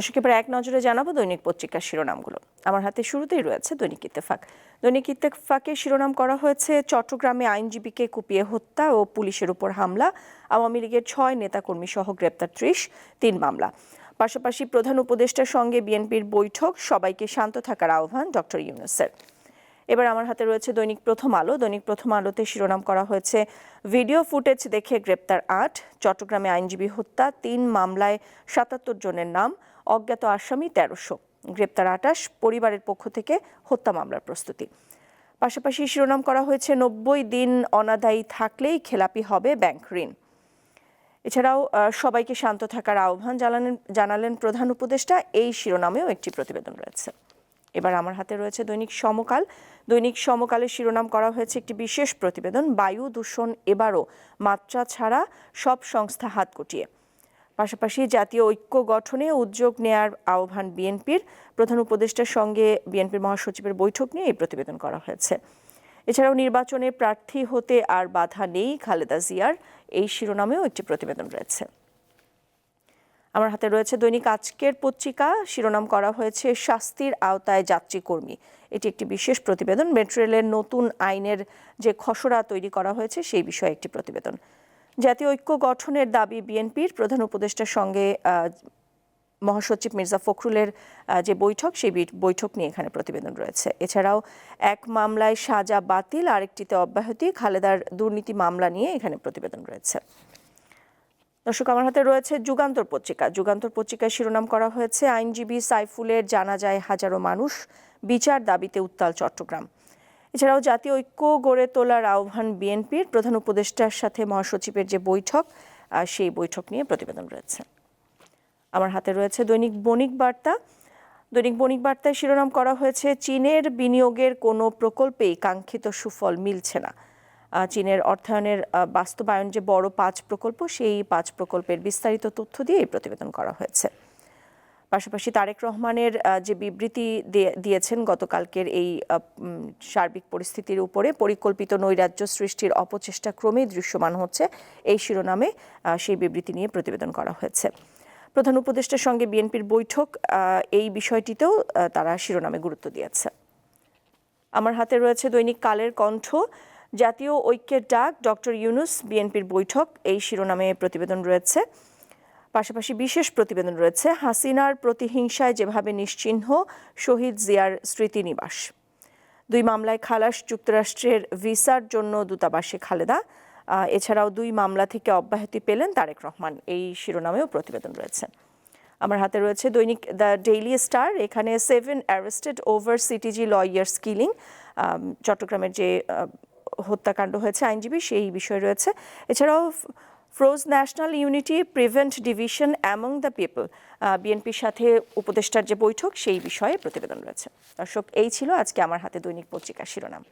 দর্শক, এবার এক নজরে জানাব দৈনিক পত্রিকার শিরোনামগুলো। আমার হাতে শুরুতেই রয়েছে দৈনিক ইত্তেফাক। দৈনিক ইত্তেফাকে শিরোনাম করা হয়েছে, চট্টগ্রামে আইনজীবীকে কুপিয়ে হত্যা ও পুলিশের উপর হামলা। আওয়ামী লীগের ছয় নেতাকর্মী সহ গ্রেপ্তার ত্রিশ, তিন মামলা। পাশাপাশি প্রধান উপদেষ্টার সঙ্গে বিএনপির বৈঠক, সবাইকে শান্ত থাকার আহ্বান ডক্টর ইউনুসের। এবার আমার হাতে রয়েছে দৈনিক প্রথম আলো। দৈনিক প্রথম আলোতে শিরোনাম করা হয়েছে, ভিডিও ফুটেজ দেখে গ্রেপ্তার আট, চট্টগ্রামে আইনজীবী হত্যা, তিন মামলায় সাতাত্তর জনের নাম। অজ্ঞাত আসামি তেরোশো। গ্রেপ্তার আটাশ, পরিবারের পক্ষ থেকে হত্যা মামলার প্রস্তুতি। পাশাপাশি শিরোনাম করা হয়েছে, নব্বই দিন অনাদায়ী থাকলেই খেলাপি হবে ব্যাংক ঋণ। এছাড়াও সবাইকে শান্ত থাকার আহ্বান জানালেন জানালেন প্রধান উপদেষ্টা। এই শিরোনামেও একটি প্রতিবেদন রয়েছে। এবার আমার হাতে রয়েছে দৈনিক সমকাল। দৈনিক সমকালের শিরোনাম করা হয়েছে একটি বিশেষ প্রতিবেদন, বায়ু দূষণ এবারও মাত্রা ছাড়া সব সংস্থা হাত গুটিয়ে। পাশাপাশি জাতীয় ঐক্য গঠনে উদ্যোগ নেয়ার আহ্বান বিএনপির। প্রধান উপদেষ্টার সঙ্গে বিএনপির মহাসচিবের বৈঠক নিয়ে এই প্রতিবেদন করা হয়েছে। এছাড়াও নির্বাচনে প্রার্থী হতে আর বাধা নেই খালেদা জিয়ার। এই শিরোনামেও একটি প্রতিবেদন রয়েছে। আমার হাতে রয়েছে দৈনিক আজকের পত্রিকা। শিরোনাম করা হয়েছে শাস্তির আওতায় যাত্রী কর্মী। এটি একটি বিশেষ প্রতিবেদন। মেট্রো রেলের নতুন আইনের যে খসড়া তৈরি করা হয়েছে, সেই বিষয়ে একটি প্রতিবেদন। জাতীয় ঐক্য গঠনের দাবি বিএনপির প্রধান উপদেষ্টার সঙ্গে মহাসচিব মির্জা ফখরুলের যে বৈঠক, সেই বৈঠক নিয়ে এখানে প্রতিবেদন রয়েছে। এছাড়াও এক মামলায় সাজা বাতিল, আরেকটিতে অব্যাহতি, খালেদার দুর্নীতি মামলা নিয়ে এখানে প্রতিবেদন রয়েছে। দর্শক, আমার হাতে রয়েছে যুগান্তর পত্রিকা। যুগান্তর পত্রিকায় শিরোনাম করা হয়েছে, আইনজীবী সাইফুলের জানা যায় হাজারো মানুষ বিচার দাবিতে উত্তাল চট্টগ্রাম। এছাড়াও জাতীয় ঐক্য গড়ে তোলার আহ্বান বিএনপির প্রধান উপদেষ্টার সাথে মহাসচিবের যে বৈঠক সেই বৈঠক নিয়ে প্রতিবেদন রয়েছে। আমার হাতে রয়েছে দৈনিক বণিক বার্তা। দৈনিক বণিক বার্তায় শিরোনাম করা হয়েছে, চীনের বিনিয়োগের কোনো প্রকল্পেই কাঙ্ক্ষিত সুফল মিলছে না। চীনের অর্থায়নের বাস্তবায়ন যে বড় পাঁচ প্রকল্প, সেই পাঁচ প্রকল্পের বিস্তারিত তথ্য দিয়ে এই প্রতিবেদন করা হয়েছে। পাশাপাশি তারেক রহমানের যে বিবৃতি দিয়ে- দিয়েছেন গতকালকের এই সার্বিক পরিস্থিতির উপরে, পরিকল্পিত নৈরাজ্য সৃষ্টির অপচেষ্টা ক্রমেই দৃশ্যমান হচ্ছে। এই শিরোনামে সেই বিবৃতি নিয়ে প্রতিবেদন করা হয়েছে। প্রধান উপদেষ্টার সঙ্গে বিএনপির বৈঠক এই বিষয়টিতেও তারা শিরোনামে গুরুত্ব দিয়েছে। আমার হাতে রয়েছে দৈনিক কালের কণ্ঠ। জাতীয় ঐক্যের ডাক, ডক্টর ইউনুস, বিএনপির বৈঠক, এই শিরোনামে প্রতিবেদন রয়েছে। পাশাপাশি বিশেষ প্রতিবেদন রয়েছে হাসিনার প্রতিহিংসায় যেভাবে নিশ্চিহ্ন শহীদ জিয়ার স্মৃতিনিবাস। দুই মামলায় খালাস যুক্তরাষ্ট্রের ভিসার জন্য দূতাবাসে খালেদা। এছাড়াও দুই মামলা থেকে অব্যাহতি পেলেন তারেক রহমান। এই শিরোনামেও প্রতিবেদন রয়েছে। আমার হাতে রয়েছে দৈনিক দ্য ডেইলি স্টার। এখানে seven arrested over CTG lawyers killing. চট্টগ্রামের যে হত্যাকাণ্ড হয়েছে আইনজীবী, সেই বিষয় রয়েছে। এছাড়াও froze national unity prevent division among the people. বিএনপির সাথে উপদেষ্টার যে বৈঠক, সেই বিষয়ে প্রতিবেদন রয়েছে। দর্শক, এই ছিল আজকে আমার হাতে দৈনিক পত্রিকার শিরোনাম।